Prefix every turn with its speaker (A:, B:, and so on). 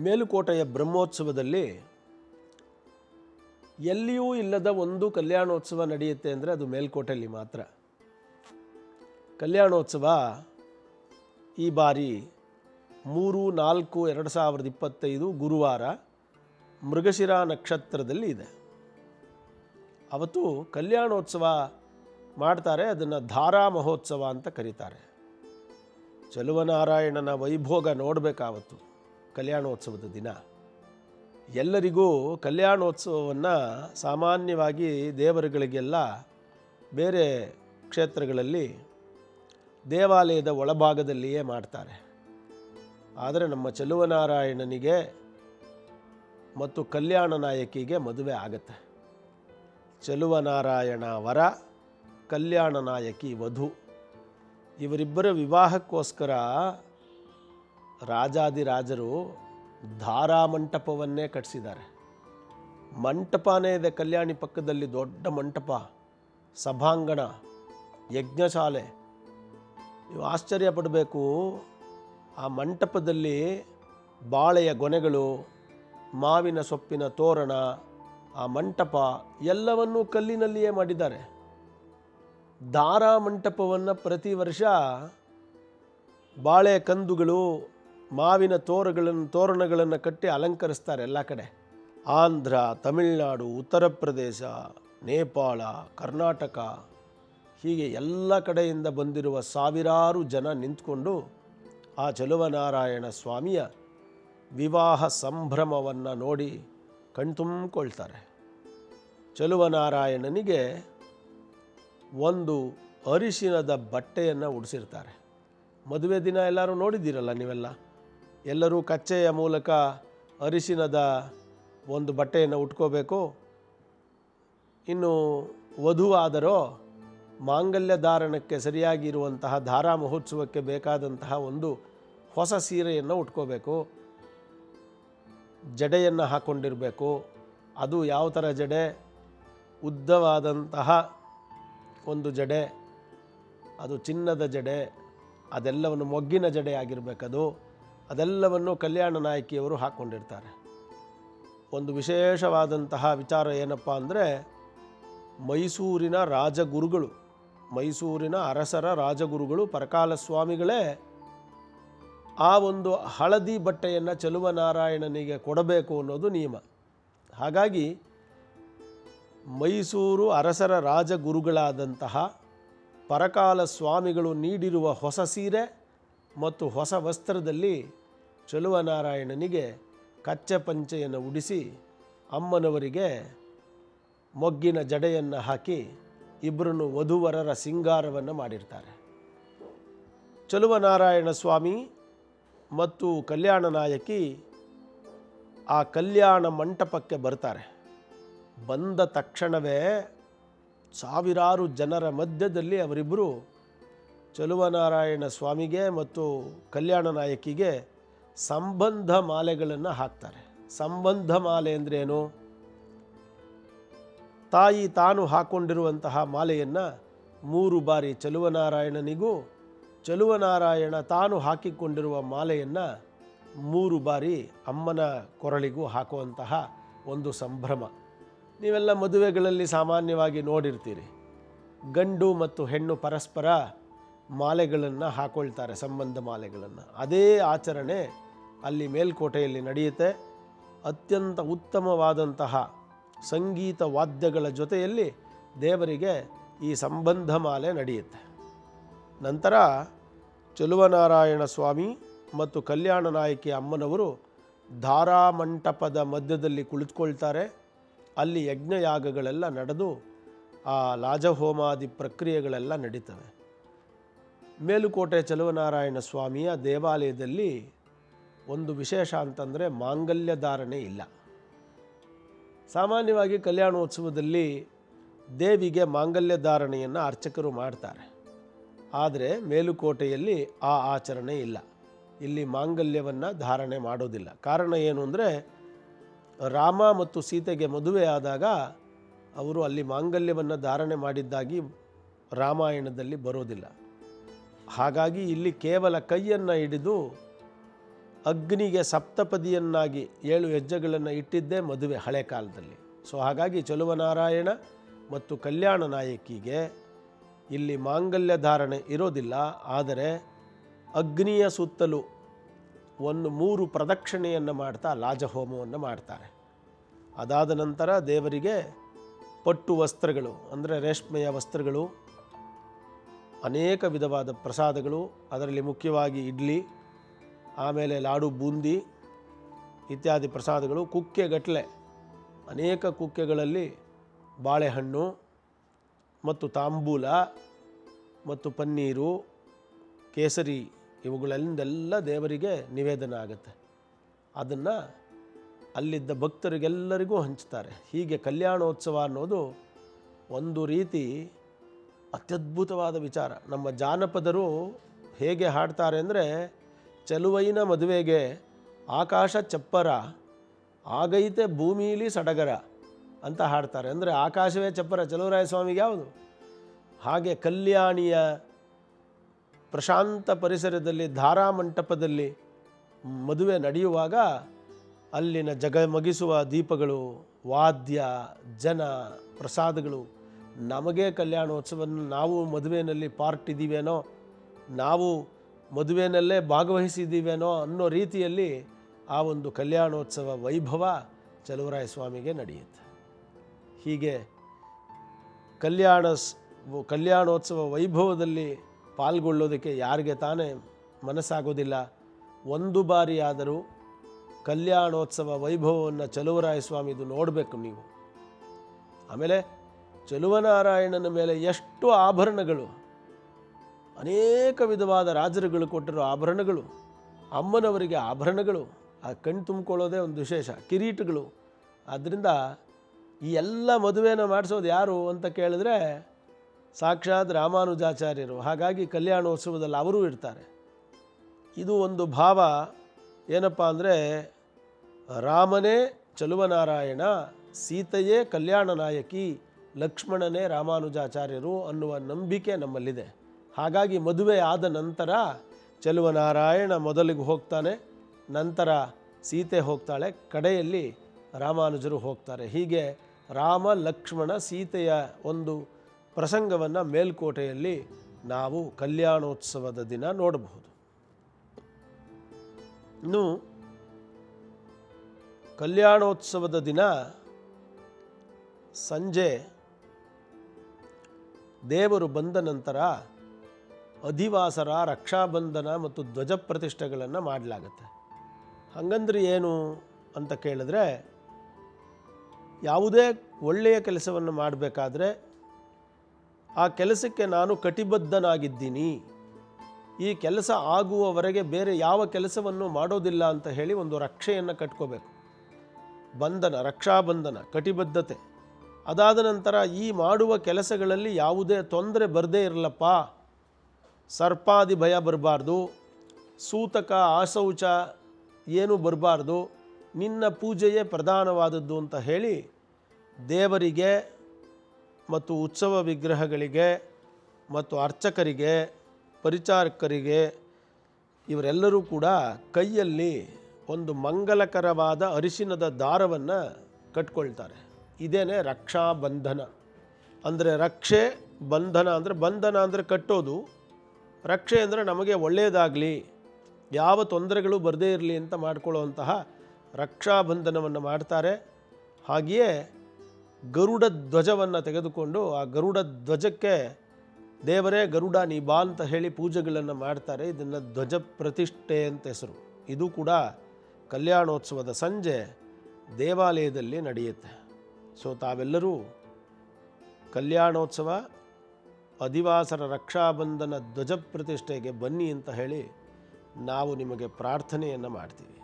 A: ಮೇಲುಕೋಟೆಯ ಬ್ರಹ್ಮೋತ್ಸವದಲ್ಲಿ ಎಲ್ಲಿಯೂ ಇಲ್ಲದ ಒಂದು ಕಲ್ಯಾಣೋತ್ಸವ ನಡೆಯುತ್ತೆ ಅಂದರೆ ಅದು ಮೇಲ್ಕೋಟೆಯಲ್ಲಿ ಮಾತ್ರ. ಕಲ್ಯಾಣೋತ್ಸವ ಈ ಬಾರಿ ಮೂರು, ನಾಲ್ಕು, ಎರಡು ಸಾವಿರದ ಇಪ್ಪತ್ತೈದು ಗುರುವಾರ ಮೃಗಶಿರ ನಕ್ಷತ್ರದಲ್ಲಿ ಇದೆ. ಅವತ್ತು ಕಲ್ಯಾಣೋತ್ಸವ ಮಾಡ್ತಾರೆ, ಅದನ್ನು ಧಾರಾ ಮಹೋತ್ಸವ ಅಂತ ಕರೀತಾರೆ. ಚಲುವನಾರಾಯಣನ ವೈಭೋಗ ನೋಡಬೇಕಾವತ್ತು ಕಲ್ಯಾಣೋತ್ಸವದ ದಿನ. ಎಲ್ಲರಿಗೂ ಕಲ್ಯಾಣೋತ್ಸವವನ್ನು ಸಾಮಾನ್ಯವಾಗಿ ದೇವರುಗಳಿಗೆಲ್ಲ ಬೇರೆ ಕ್ಷೇತ್ರಗಳಲ್ಲಿ ದೇವಾಲಯದ ಒಳಭಾಗದಲ್ಲಿಯೇ ಮಾಡ್ತಾರೆ. ಆದರೆ ನಮ್ಮ ಚಲುವನಾರಾಯಣನಿಗೆ ಮತ್ತು ಕಲ್ಯಾಣ ನಾಯಕಿಗೆ ಮದುವೆ ಆಗುತ್ತೆ. ಚಲುವನಾರಾಯಣ ವರ, ಕಲ್ಯಾಣ ನಾಯಕಿ ವಧು. ಇವರಿಬ್ಬರ ವಿವಾಹಕ್ಕೋಸ್ಕರ ರಾಜಾದಿರಾಜರು ಧಾರಾಮಂಟಪವನ್ನೇ ಕಟ್ಟಿಸಿದ್ದಾರೆ ಮಂಟಪನೇ ಇದೆ ಕಲ್ಯಾಣಿ ಪಕ್ಕದಲ್ಲಿ ದೊಡ್ಡ ಮಂಟಪ, ಸಭಾಂಗಣ, ಯಜ್ಞಶಾಲೆ. ನೀವು ಆಶ್ಚರ್ಯ ಪಡಬೇಕು, ಆ ಮಂಟಪದಲ್ಲಿ ಬಾಳೆಯ ಗೊನೆಗಳು, ಮಾವಿನ ಸೊಪ್ಪಿನ ತೋರಣ, ಆ ಮಂಟಪ ಎಲ್ಲವನ್ನೂ ಕಲ್ಲಿನಲ್ಲಿಯೇ ಮಾಡಿದ್ದಾರೆ. ದಾರಾ ಮಂಟಪವನ್ನು ಪ್ರತಿ ವರ್ಷ ಬಾಳೆ ಕಂದುಗಳು ಮಾವಿನ ತೋರಗಳನ್ನು, ತೋರಣಗಳನ್ನು ಕಟ್ಟಿ ಅಲಂಕರಿಸ್ತಾರೆ ಎಲ್ಲ ಕಡೆ. ಆಂಧ್ರ, ತಮಿಳುನಾಡು, ಉತ್ತರ ಪ್ರದೇಶ, ನೇಪಾಳ, ಕರ್ನಾಟಕ ಹೀಗೆ ಎಲ್ಲ ಕಡೆಯಿಂದ ಬಂದಿರುವ ಸಾವಿರಾರು ಜನ ನಿಂತ್ಕೊಂಡು ಆ ಚಲುವನಾರಾಯಣ ಸ್ವಾಮಿಯ ವಿವಾಹ ಸಂಭ್ರಮವನ್ನು ನೋಡಿ ಕಣ್ತುಂಬಿಕೊಳ್ತಾರೆ ಚಲುವನಾರಾಯಣನಿಗೆ ಒಂದು ಅರಿಶಿನದ ಬಟ್ಟೆಯನ್ನು ಉಡಿಸಿರ್ತಾರೆ. ಮದುವೆ ದಿನ ಎಲ್ಲರೂ ನೋಡಿದ್ದೀರಲ್ಲ ನೀವೆಲ್ಲ? ಎಲ್ಲರೂ ಕಚ್ಚೆಯ ಮೂಲಕ ಅರಿಶಿನದ ಒಂದು ಬಟ್ಟೆಯನ್ನು ಉಟ್ಕೋಬೇಕು. ಇನ್ನು ವಧುವಾದರೋ ಮಾಂಗಲ್ಯ ಧಾರಣಕ್ಕೆ ಸರಿಯಾಗಿರುವಂತಹ ಧಾರಾ ಮಹೋತ್ಸವಕ್ಕೆ ಬೇಕಾದಂತಹ ಒಂದು ಹೊಸ ಸೀರೆಯನ್ನು ಉಟ್ಕೋಬೇಕು. ಜಡೆಯನ್ನು ಹಾಕ್ಕೊಂಡಿರಬೇಕು ಅದು ಯಾವ ಥರ ಜಡೆ? ಉದ್ದವಾದಂತಹ ಒಂದು ಜಡೆ, ಅದು ಚಿನ್ನದ ಜಡೆ, ಅದೆಲ್ಲವನ್ನು ಮೊಗ್ಗಿನ ಜಡೆ ಆಗಿರಬೇಕದು. ಅದೆಲ್ಲವನ್ನು ಕಲ್ಯಾಣ ನಾಯಕಿಯವರು ಹಾಕ್ಕೊಂಡಿರ್ತಾರೆ. ಒಂದು ವಿಶೇಷವಾದಂತಹ ವಿಚಾರ ಏನಪ್ಪ ಅಂದರೆ, ಮೈಸೂರಿನ ರಾಜಗುರುಗಳು, ಮೈಸೂರಿನ ಅರಸರ ರಾಜಗುರುಗಳು, ಪರಕಾಲ ಸ್ವಾಮಿಗಳೇ ಆ ಒಂದು ಹಳದಿ ಬಟ್ಟೆಯನ್ನು ಚಲುವನಾರಾಯಣನಿಗೆ ಕೊಡಬೇಕು ಅನ್ನೋದು ನಿಯಮ. ಹಾಗಾಗಿ ಮೈಸೂರು ಅರಸರ ರಾಜಗುರುಗಳಾದಂತಹ ಪರಕಾಲ ಸ್ವಾಮಿಗಳು ನೀಡಿರುವ ಹೊಸ ಸೀರೆ ಮತ್ತು ಹೊಸ ವಸ್ತ್ರದಲ್ಲಿ ಚಲುವನಾರಾಯಣನಿಗೆ ಕಚ್ಚೆ ಪಂಚೆಯನ್ನು ಉಡಿಸಿ ಅಮ್ಮನವರಿಗೆ ಮೊಗ್ಗಿನ ಜಡೆಯನ್ನು ಹಾಕಿ ಇಬ್ಬರನ್ನು ವಧುವರರ ಸಿಂಗಾರವನ್ನು ಮಾಡಿರ್ತಾರೆ. ಚಲುವನಾರಾಯಣ ಸ್ವಾಮಿ ಮತ್ತು ಕಲ್ಯಾಣ ನಾಯಕಿ ಆ ಕಲ್ಯಾಣ ಮಂಟಪಕ್ಕೆ ಬರ್ತಾರೆ. ಬಂದ ತಕ್ಷಣವೇ ಸಾವಿರಾರು ಜನರ ಮಧ್ಯದಲ್ಲಿ ಅವರಿಬ್ಬರು ಚಲುವನಾರಾಯಣ ಸ್ವಾಮಿಗೆ ಮತ್ತು ಕಲ್ಯಾಣ ನಾಯಕಿಗೆ ಸಂಬಂಧ ಮಾಲೆಗಳನ್ನು ಹಾಕ್ತಾರೆ. ಸಂಬಂಧ ಮಾಲೆ ಅಂದ್ರೇನು ತಾಯಿ ತಾನು ಹಾಕೊಂಡಿರುವಂತಹ ಮಾಲೆಯನ್ನು ಮೂರು ಬಾರಿ ಚಲುವನಾರಾಯಣನಿಗೂ, ಚಲುವನಾರಾಯಣ ತಾನು ಹಾಕಿಕೊಂಡಿರುವ ಮಾಲೆಯನ್ನು ಮೂರು ಬಾರಿ ಅಮ್ಮನ ಕೊರಳಿಗೂ ಹಾಕುವಂತಹ ಒಂದು ಸಂಭ್ರಮ. ನೀವೆಲ್ಲ ಮದುವೆಗಳಲ್ಲಿ ಸಾಮಾನ್ಯವಾಗಿ ನೋಡಿರ್ತೀರಿ. ಗಂಡು ಮತ್ತು ಹೆಣ್ಣು ಪರಸ್ಪರ ಮಾಲೆಗಳನ್ನು ಹಾಕೊಳ್ತಾರೆ, ಸಂಬಂಧ ಮಾಲೆಗಳನ್ನು. ಅದೇ ಆಚರಣೆ ಅಲ್ಲಿ ಮೇಲ್ಕೋಟೆಯಲ್ಲಿ ನಡೆಯುತ್ತೆ. ಅತ್ಯಂತ ಉತ್ತಮವಾದಂತಹ ಸಂಗೀತ ವಾದ್ಯಗಳ ಜೊತೆಯಲ್ಲಿ ದೇವರಿಗೆ ಈ ಸಂಬಂಧ ಮಾಲೆ ನಡೆಯುತ್ತೆ. ನಂತರ ಚಲುವನಾರಾಯಣ ಸ್ವಾಮಿ ಮತ್ತು ಕಲ್ಯಾಣ ನಾಯಕಿ ಅಮ್ಮನವರು ಧಾರಾಮಂಟಪದ ಮಧ್ಯದಲ್ಲಿ ಕುಳಿತುಕೊಳ್ತಾರೆ. ಅಲ್ಲಿ ಯಜ್ಞಯಾಗಗಳೆಲ್ಲ ನಡೆದು ಆ ಲಾಜಹೋಮಾದಿ ಪ್ರಕ್ರಿಯೆಗಳೆಲ್ಲ ನಡೀತವೆ. ಮೇಲುಕೋಟೆ ಚಲುವನಾರಾಯಣ ಸ್ವಾಮಿಯ ದೇವಾಲಯದಲ್ಲಿ ಒಂದು ವಿಶೇಷ ಅಂತಂದರೆ ಮಾಂಗಲ್ಯ ಧಾರಣೆ ಇಲ್ಲ. ಸಾಮಾನ್ಯವಾಗಿ ಕಲ್ಯಾಣೋತ್ಸವದಲ್ಲಿ ದೇವಿಗೆ ಮಾಂಗಲ್ಯ ಧಾರಣೆಯನ್ನು ಅರ್ಚಕರು ಮಾಡ್ತಾರೆ. ಆದರೆ ಮೇಲುಕೋಟೆಯಲ್ಲಿ ಆ ಆಚರಣೆ ಇಲ್ಲ. ಇಲ್ಲಿ ಮಾಂಗಲ್ಯವನ್ನು ಧಾರಣೆ ಮಾಡೋದಿಲ್ಲ. ಕಾರಣ ಏನು ಅಂದರೆ ರಾಮ ಮತ್ತು ಸೀತೆಗೆ ಮದುವೆ ಆದಾಗ ಅವರು ಅಲ್ಲಿ ಮಾಂಗಲ್ಯವನ್ನು ಧಾರಣೆ ಮಾಡಿದ್ದಾಗಿ ರಾಮಾಯಣದಲ್ಲಿ ಬರೋದಿಲ್ಲ. ಹಾಗಾಗಿ ಇಲ್ಲಿ ಕೇವಲ ಕೈಯನ್ನು ಹಿಡಿದು ಅಗ್ನಿಗೆ ಸಪ್ತಪದಿಯನ್ನಾಗಿ ಏಳು ಹೆಜ್ಜೆಗಳನ್ನು ಇಟ್ಟಿದ್ದೇ ಮದುವೆ ಹಳೆ ಕಾಲದಲ್ಲಿ. ಸೊ ಹಾಗಾಗಿ ಚಲುವನಾರಾಯಣ ಮತ್ತು ಕಲ್ಯಾಣ ನಾಯಕಿಗೆ ಇಲ್ಲಿ ಮಾಂಗಲ್ಯ ಧಾರಣೆ ಇರೋದಿಲ್ಲ. ಆದರೆ ಅಗ್ನಿಯ ಸುತ್ತಲೂ ಒಂದು ಮೂರು ಪ್ರದಕ್ಷಿಣೆಯನ್ನು ಮಾಡ್ತಾ ಲಾಜಹೋಮವನ್ನು ಮಾಡ್ತಾರೆ. ಅದಾದ ನಂತರ ದೇವರಿಗೆ ಪಟ್ಟು ವಸ್ತ್ರಗಳು, ಅಂದರೆ ರೇಷ್ಮೆಯ ವಸ್ತ್ರಗಳು, ಅನೇಕ ವಿಧವಾದ ಪ್ರಸಾದಗಳು, ಅದರಲ್ಲಿ ಮುಖ್ಯವಾಗಿ ಇಡ್ಲಿ ಆಮೇಲೆ ಲಾಡು ಬೂಂದಿ ಇತ್ಯಾದಿ ಪ್ರಸಾದಗಳು ಕುಕ್ಕೆಗಟ್ಟಲೆ. ಅನೇಕ ಕುಕ್ಕೆಗಳಲ್ಲಿ ಬಾಳೆಹಣ್ಣು ಮತ್ತು ತಾಂಬೂಲ ಮತ್ತು ಪನ್ನೀರು, ಕೇಸರಿ ಇವುಗಳಿಂದೆಲ್ಲ ದೇವರಿಗೆ ನಿವೇದನ ಆಗುತ್ತೆ. ಅದನ್ನು ಅಲ್ಲಿದ್ದ ಭಕ್ತರಿಗೆಲ್ಲರಿಗೂ ಹಂಚ್ತಾರೆ. ಹೀಗೆ ಕಲ್ಯಾಣೋತ್ಸವ ಅನ್ನೋದು ಒಂದು ರೀತಿ ಅತ್ಯದ್ಭುತವಾದ ವಿಚಾರ. ನಮ್ಮ ಜಾನಪದರು ಹೇಗೆ ಹಾಡ್ತಾರೆ ಅಂದರೆ ಚೆಲುವೈನ ಮದುವೆಗೆ ಆಕಾಶ ಚಪ್ಪರ, ಆಗೈತೆ ಭೂಮಿಲಿ ಸಡಗರ ಅಂತ ಹಾಡ್ತಾರೆ. ಅಂದರೆ ಆಕಾಶವೇ ಚಪ್ಪರ, ಚಲುವರಾಯ ಸ್ವಾಮಿಗೆ ಯಾವುದು? ಹಾಗೆ ಕಲ್ಯಾಣಿಯ ಪ್ರಶಾಂತ ಪರಿಸರದಲ್ಲಿ ಧಾರಾ ಮಂಟಪದಲ್ಲಿ ಮದುವೆ ನಡೆಯುವಾಗ ಅಲ್ಲಿನ ಜಗಮಗಿಸುವ ದೀಪಗಳು, ವಾದ್ಯ, ಜನ, ಪ್ರಸಾದಗಳು, ನಮಗೆ ಕಲ್ಯಾಣೋತ್ಸವವನ್ನು ನಾವು ಮದುವೆಯಲ್ಲಿ ಪಾರ್ಟ್ ಇದ್ದೀವೇನೋ ನಾವು ಮದುವೆನಲ್ಲೇ ಭಾಗವಹಿಸಿದ್ದೀವೇನೋ ಅನ್ನೋ ರೀತಿಯಲ್ಲಿ ಆ ಒಂದು ಕಲ್ಯಾಣೋತ್ಸವ ವೈಭವ ಚಲುವರಾಯ ಸ್ವಾಮಿಗೆ ನಡೆಯುತ್ತೆ. ಹೀಗೆ ಕಲ್ಯಾಣ ಕಲ್ಯಾಣೋತ್ಸವ ವೈಭವದಲ್ಲಿ ಪಾಲ್ಗೊಳ್ಳೋದಕ್ಕೆ ಯಾರಿಗೆ ತಾನೇ ಮನಸ್ಸಾಗೋದಿಲ್ಲ, ಒಂದು ಬಾರಿಯಾದರೂ ಕಲ್ಯಾಣೋತ್ಸವ ವೈಭವವನ್ನು ಚಲುವರಾಯ ಸ್ವಾಮಿದು ನೋಡಬೇಕು ನೀವು. ಆಮೇಲೆ ಚಲುವನಾರಾಯಣನ ಮೇಲೆ ಎಷ್ಟು ಆಭರಣಗಳು ಅನೇಕ ವಿಧವಾದ ರಾಜರುಗಳು ಕೊಟ್ಟಿರೋ ಆಭರಣಗಳು, ಅಮ್ಮನವರಿಗೆ ಆಭರಣಗಳು, ಆ ಕಣ್ಣು ತುಂಬಿಕೊಳ್ಳೋದೇ ಒಂದು ವಿಶೇಷ, ಕಿರೀಟಗಳು. ಆದ್ದರಿಂದ ಈ ಎಲ್ಲ ಮದುವೆನ ಮಾಡಿಸೋದು ಯಾರು ಅಂತ ಕೇಳಿದ್ರೆ ಸಾಕ್ಷಾತ್ ರಾಮಾನುಜಾಚಾರ್ಯರು. ಹಾಗಾಗಿ ಕಲ್ಯಾಣೋತ್ಸವದಲ್ಲಿ ಅವರೂ ಇರ್ತಾರೆ. ಇದು ಒಂದು ಭಾವ. ಏನಪ್ಪ ಅಂದರೆ, ರಾಮನೇ ಚಲುವನಾರಾಯಣ, ಸೀತೆಯೇ ಕಲ್ಯಾಣ ನಾಯಕಿ ಲಕ್ಷ್ಮಣನೇ ರಾಮಾನುಜಾಚಾರ್ಯರು ಅನ್ನುವ ನಂಬಿಕೆ ನಮ್ಮಲ್ಲಿದೆ. ಹಾಗಾಗಿ ಮದುವೆ ಆದ ನಂತರ ಚಲುವನಾರಾಯಣ ಮೊದಲಿಗೆ ಹೋಗ್ತಾನೆ, ನಂತರ ಸೀತೆ ಹೋಗ್ತಾಳೆ, ಕಡೆಯಲ್ಲಿ ರಾಮಾನುಜರು ಹೋಗ್ತಾರೆ. ಹೀಗೆ ರಾಮ, ಲಕ್ಷ್ಮಣ ಸೀತೆಯ ಒಂದು ಪ್ರಸಂಗವನ್ನು ಮೇಲ್ಕೋಟೆಯಲ್ಲಿ ನಾವು ಕಲ್ಯಾಣೋತ್ಸವದ ದಿನ ನೋಡಬಹುದು. ಇನ್ನು ಕಲ್ಯಾಣೋತ್ಸವದ ದಿನ ಸಂಜೆ ದೇವರು ಬಂದ ನಂತರ ಅಧಿವಾಸರ, ರಕ್ಷಾಬಂಧನ ಮತ್ತು ಧ್ವಜ ಪ್ರತಿಷ್ಠೆಗಳನ್ನು ಮಾಡಲಾಗತ್ತೆ. ಹಾಗಂದ್ರೆ ಏನು ಅಂತ ಕೇಳಿದ್ರೆ, ಯಾವುದೇ ಒಳ್ಳೆಯ ಕೆಲಸವನ್ನು ಮಾಡಬೇಕಾದ್ರೆ, ಆ ಕೆಲಸಕ್ಕೆ ನಾನು ಕಟಿಬದ್ಧನಾಗಿದ್ದೀನಿ, ಈ ಕೆಲಸ ಆಗುವವರೆಗೆ ಬೇರೆ ಯಾವ ಕೆಲಸವನ್ನು ಮಾಡೋದಿಲ್ಲ ಅಂತ ಹೇಳಿ ಒಂದು ರಕ್ಷೆಯನ್ನು ಕಟ್ಕೋಬೇಕು. ಬಂಧನ, ರಕ್ಷಾಬಂಧನ, ಕಟಿಬದ್ಧತೆ. ಅದಾದ ನಂತರ ಈ ಮಾಡುವ ಕೆಲಸಗಳಲ್ಲಿ ಯಾವುದೇ ತೊಂದರೆ ಬರದೇ ಇರಲಪ್ಪ ಸರ್ಪಾದಿ ಭಯ ಬರಬಾರ್ದು, ಸೂತಕ ಆಶೌಚ ಏನು ಬರಬಾರ್ದು, ನಿನ್ನ ಪೂಜೆಯೇ ಪ್ರಧಾನವಾದದ್ದು ಅಂತ ಹೇಳಿ ದೇವರಿಗೆ ಮತ್ತು ಉತ್ಸವ ವಿಗ್ರಹಗಳಿಗೆ ಮತ್ತು ಅರ್ಚಕರಿಗೆ, ಪರಿಚಾರಕರಿಗೆ ಇವರೆಲ್ಲರೂ ಕೂಡ ಕೈಯಲ್ಲಿ ಒಂದು ಮಂಗಲಕರವಾದ ಅರಿಶಿನದ ದಾರವನ್ನು ಕಟ್ಕೊಳ್ತಾರೆ. ಇದೇನೆ ರಕ್ಷಾಬಂಧನ. ಅಂದರೆ ರಕ್ಷೆ ಬಂಧನ ಅಂದರೆ ಬಂಧನ ಅಂದರೆ ಕಟ್ಟೋದು. ರಕ್ಷೆ ಅಂದರೆ ನಮಗೆ ಒಳ್ಳೆಯದಾಗಲಿ ಯಾವ ತೊಂದರೆಗಳು ಬರದೇ ಇರಲಿ ಅಂತ ಮಾಡಿಕೊಳ್ಳುವಂತಹ ರಕ್ಷಾಬಂಧನವನ್ನು ಮಾಡ್ತಾರೆ. ಹಾಗೆಯೇ ಗರುಡ ಧ್ವಜವನ್ನು ತೆಗೆದುಕೊಂಡು ಆ ಗರುಡ ಧ್ವಜಕ್ಕೆ ದೇವರೇ ಗರುಡ ನೀ ಬಾ ಅಂತ ಹೇಳಿ ಪೂಜೆಗಳನ್ನು ಮಾಡ್ತಾರೆ. ಇದನ್ನು ಧ್ವಜ ಪ್ರತಿಷ್ಠೆ ಅಂತ ಹೆಸರು. ಇದು ಕೂಡ ಕಲ್ಯಾಣೋತ್ಸವದ ಸಂಜೆ ದೇವಾಲಯದಲ್ಲಿ ನಡೆಯುತ್ತೆ. ಸೊ ತಾವೆಲ್ಲರೂ ಕಲ್ಯಾಣೋತ್ಸವ ಅಧಿವಾಸರ ರಕ್ಷಾಬಂಧನ ಧ್ವಜ ಪ್ರತಿಷ್ಠೆಗೆ ಬನ್ನಿ ಅಂತ ಹೇಳಿ ನಾವು ನಿಮಗೆ ಪ್ರಾರ್ಥನೆಯನ್ನು ಮಾಡ್ತೀವಿ.